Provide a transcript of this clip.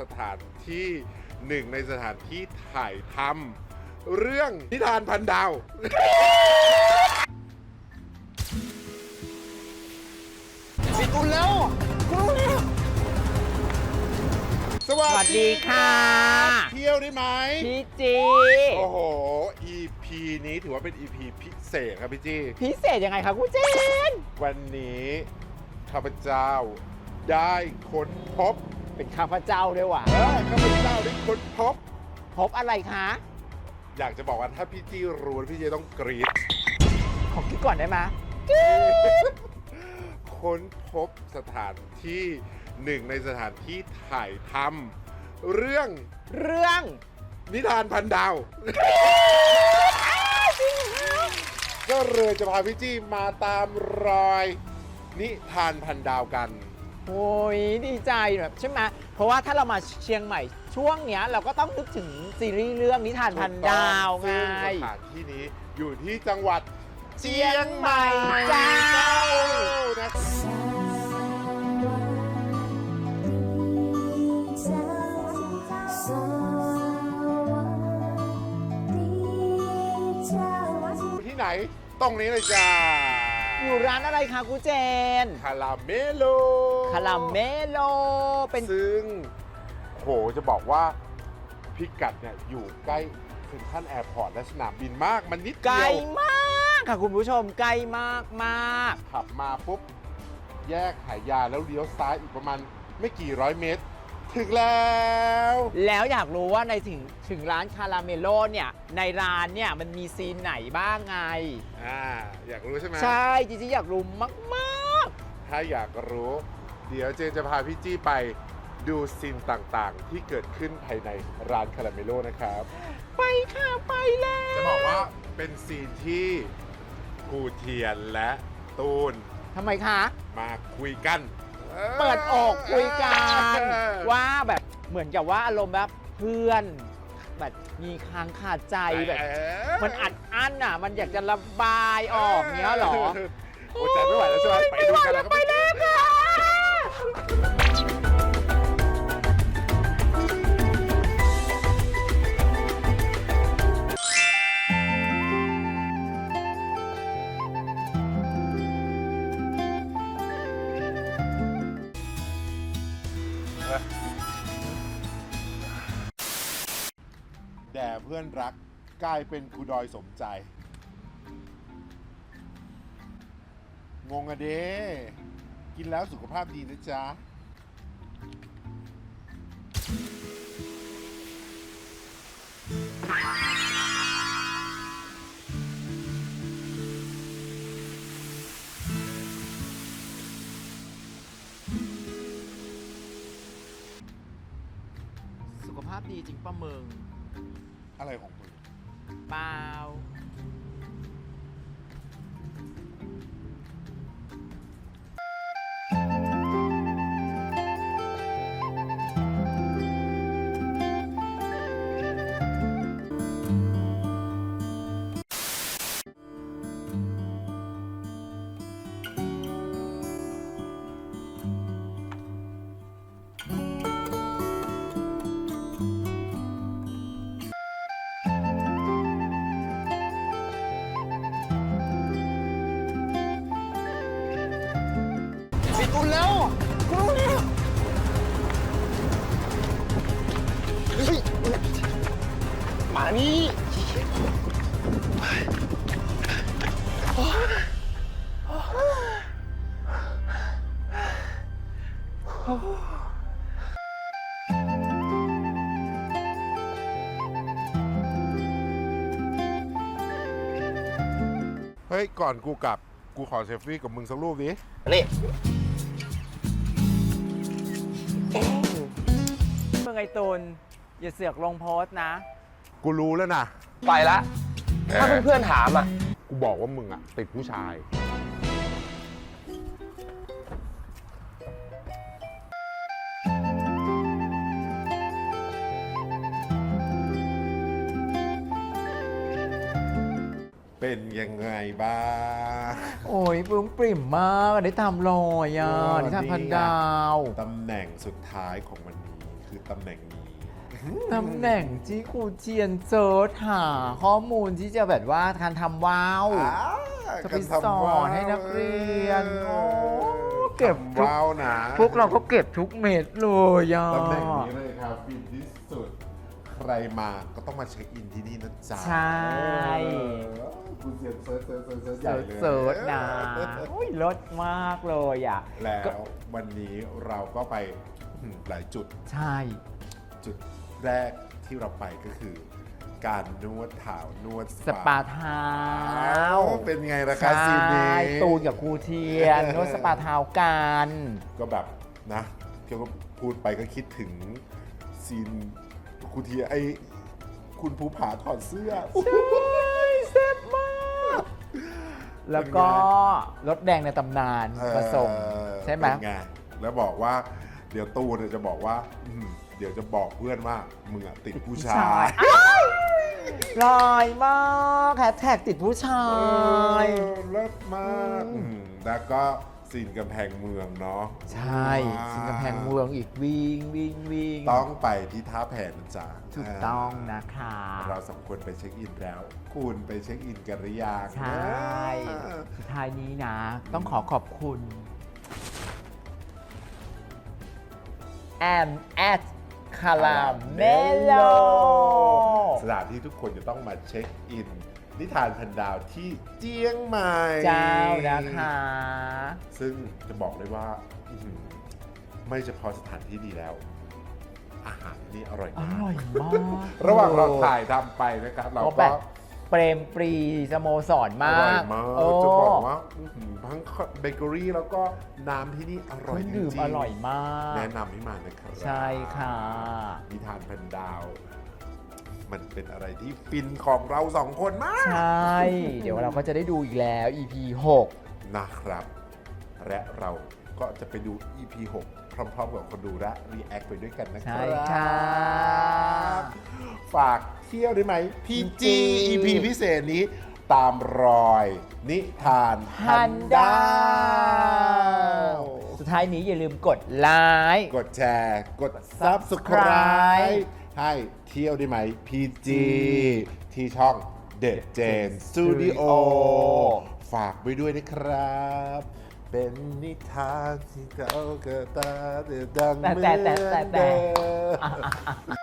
สถานที่หนึ่งในสถานที่ถ่ายทำเรื่องนิทานพันดาว ปิดอุ่นแล้วกูรู้แล้วสวัสวัสดีค่ะ เที่ยวได้ไหม พี่จี โอ้โห EP นี้ถือว่าเป็น EP พิเศษครับพี่จี้ พิเศษยังไงคะคุณเจนวันนี้ข้าพเจ้าได้ค้นพบ เป็นข้าพเจ้าด้วยว่ะเออข้าพเจ้าได้ค้นพบ พบอะไรคะ อยากจะบอกว่าถ้าพี่จี้รู้พี่จี้ต้องกรี๊ดขอคิดก่อนได้ไหมค้นพบสถานที่หนึ่งในสถานที่ถ่ายทำเรื่องเรื่องนิทานพันดาว ก็เลยจะพาพี่จี้มาตามรอย นิทานพันดาวกัน โอ้ยดีใจแบบใช่ไหมเพราะว่าถ้าเรามาเชียงใหม่ช่วงเนี้ยเราก็ต้องนึกถึงซีรีส์เรื่องนิทานพันดาวไงซึ่งสถานที่นี้อยู่ที่จังหวัดเชียงใหม่เจ้านะครับอยู่ที่ไหนตรงนี้เลยจ้าอยู่ร้านอะไรคะคุณเจนคาราเมโล คาราเมโล เป็น ซึ่งโหจะบอกว่าพิกัดเนี่ยอยู่ใกล้เซ็นทรัลแอร์พอร์ตและสนามบินมากมันนิดไกลเดียวมากค่ะคุณผู้ชมไกลมากมากขับมาปุ๊บ แยกหายาแล้วเลี้ยวซ้ายอีกประมาณไม่กี่ร้อยเมตร ถึงแล้ว แล้วอยากรู้ว่าในถึงถึงร้านคาราเมโลเนี่ย ในร้านเนี่ยมันมีซีนไหนบ้างไง อ่า อยากรู้ใช่ไหมใช่จริงๆอยากรู้มากถ้าอยากรู้ เดี๋ยวเจนจะพาพี่จี้ไปดูซีนต่างๆ ที่เกิดขึ้นภายในร้านคาราเมโลนะครับๆไปค่ะ ไปแล้ว จะบอกว่าเป็นซีนที่กูเทียนและตูน ทำไมคะ มาคุยกันเปิดอกคุยกันเออ ว่าแบบเหมือนกับว่าอารมณ์แบบเพื่อน แบบมีค้างคาใจแบบเออมันอัดอั้นอะ มันอยากจะระบายออกเนี้ยเหรอ โอ้ใจไม่ไหวแล้วใช่ไหมไปดูกันแล้วก็ไปแล้วค่ะ แด่เพื่อนรักกลายเป็นครูดอยสมใจ งงอะเดกินแล้วสุขภาพดีนะจ๊ะสุาพดีจริงป้าเมืองอะไรของมึงเปล่า มานี่เฮ้ย ก่อนกูกลับ กูขอเซลฟี่กับมึงสักรูปดินี่มึงไอตูนอย่าเสือกลงโพสต์นะ กูรู้แล้วนะ ไปละถ้าเพื่อนๆถามอะ กูบอกว่ามึงอะติดผู้ชาย เป็นยังไงบ้าง โอ้ยปลื้มปริ่มมากได้ทำรอยอะเออได้ทำพันนี่ไงดาว ตำแหน่งสุดท้ายของวันนี้คือตำแหน่งนี้ ตำแหน่งที่ครูเทียนเจิร์ชหาข้อมูลที่จะแบบว่าการทำว้าวจะไปสอนให้นักเรียนโอ้เก็บทุก ว้าวนะพวกเราก็เก็บทุกเม็ดเลยอะตำแหน่งนี้เลยครับฟินที่สุด ใครมาก็ต้องมาเช็คอินที่นี่นะจ๊ะใช่ เออคุณเสียงเซิร์ชเซิร์ชเซิร์ชเซิร์ชใหเสิญ่ร์ชเลย เสิร์ชนะโอ้ยลดมากเลยอะ แล้วก็วันนี้เราก็ไปอืมหลายจุดใช่ จุด แรกที่เราไปก็คือ การนวดเท้านวดสปาเท้าเป็นไงล่ะใชคะซีนนี้่ตูนกับครูเทียนนวดสปาเท้ากันก็แบบนะเกี่ยวกับพูดไปก็คิดถึงซีนคุณทีไอคุณภูผาถอดเสื้อใช่แซ่บมาก แล้วก็รถแดงในตำนานเออมาส่ง ใช่ไหม เป็นไงแล้วบอกว่า เดี๋ยวตูนเนี่ยจะบอกว่าอืม เดี๋ยวจะบอกเพื่อนว่ามึงอะติดผู้ชายอ้าวลอยมากแฮชแท็กติดผู้ชายเออเลิศมากอืมอืมแล้วก็ซีนกำแพงเมืองเนาะใช่สิงกำแพงเมืองอีกวิ่งวิ่งวิ่งต้องไปที่ท่าแพนะจ๊ะถูกต้องนะคะ เราสองคนไปเช็คอินแล้ว คุณไปเช็คอินกันหรือยังใช่ สุดท้ายนี้นะ ต้องขอขอบคุณแอมแอด คาราเมโล สถานที่ทุกคนจะต้องมาเช็คอิน นิทานพันดาวที่เจียงใหม่เจ้านะคะ ซึ่งจะบอกเลยว่าอื้อหือไม่เฉพาะสถานที่ดีแล้ว อาหารที่นี่อร่อยอมาก ร่อยมาก ระหว่างเราถ่ายทำไปนะครับ เราก็แบก็บ เปรมปรีสโมสรอมาร่อยกมากโอ้จะบอกว่าอื้อหือทั้งเบเกอรี่แล้วก็น้ำที่นี่อเคร่อยรื่องจริดื่มงๆอร่อยมาก แนะนำให้มานะครับใช่ค่ะ นิทานพันดาว มันเป็นอะไรที่ฟินของเราสองคนมาก ใช่ เดี๋ยวเราก็จะได้ดูอีกแล้ว EP นะครับ และเราก็จะไปดู EP 6 พร้อมๆกับคนดูและรีแอคไปด้วยกันนะ6ครัใช่ค่ะบฝากเที่ยวได้ไหมพีจี PG EP พิเศษนี้ตามรอย นิทานพันดาวสุดท้ายนี้อย่าลืมกดไลค์ กดแชร์ กด Subscribe Subscribe ให้เที่ยวได้ไหม PG ที่ช่อง The Jane Studio ฝากไว้ด้วยนะครับ เป็นนิทานที่เขาเกิดตาเดือดดังแต่เหมือนแต่แต่แต่แต่เดิม